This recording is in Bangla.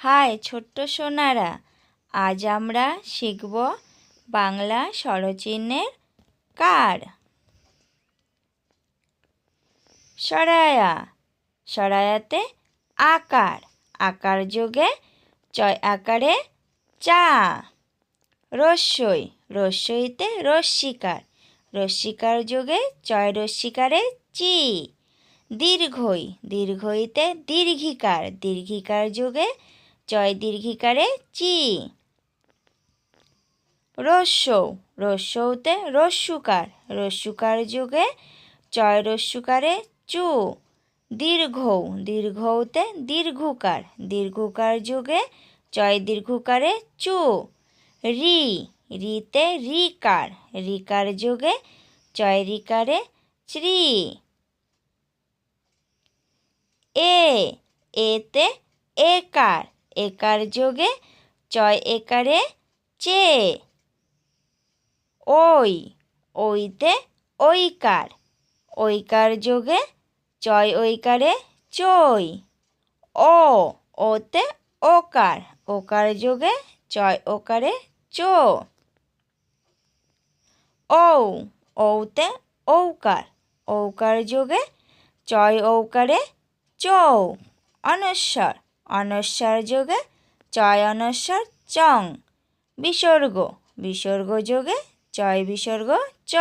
হাই ছোট্ট সোনারা, আজ আমরা শিখব বাংলা স্বরচিহ্নের কার? সরায়া, সরায়াতে আকার আকার যোগে চয় আকারে চা। রস্যই, রস্যইতে রস্যিকার রস্যিকার যোগে চয় রস্যিকারে চি। দীর্ঘই, দীর্ঘইতে দীর্ঘিকার দীর্ঘিকার যোগে চয় দীর্ঘিকারে চি। রস্যৌ রস্যৌতে রস্যুকার রস্যুকার যুগে চয় রস্যুকারে চু। দীর্ঘৌ, দীর্ঘৌতে দীর্ঘুকার দীর্ঘুকার যুগে চয় দীর্ঘুকারে চু। রি, রিতে রিকার রিকার যুগে চয় রিকারে শ্রী এ, এতে একার একার যোগে চয় একারে চে। ওই, ওইতে ঐকার। ঐকার যোগে চয় ঐকারে চই। ও, ওতে ওকার। ওকার যোগে চয় ওকারে চো। ঔ, ঔতে ঔকার। ঔকার যোগে চয় ঔকারে চৌ। অনস্বর অনস্বর যোগে চয় অনস্বর চং। বিসর্গ বিসর্গ যোগে চয় বিসর্গ চ।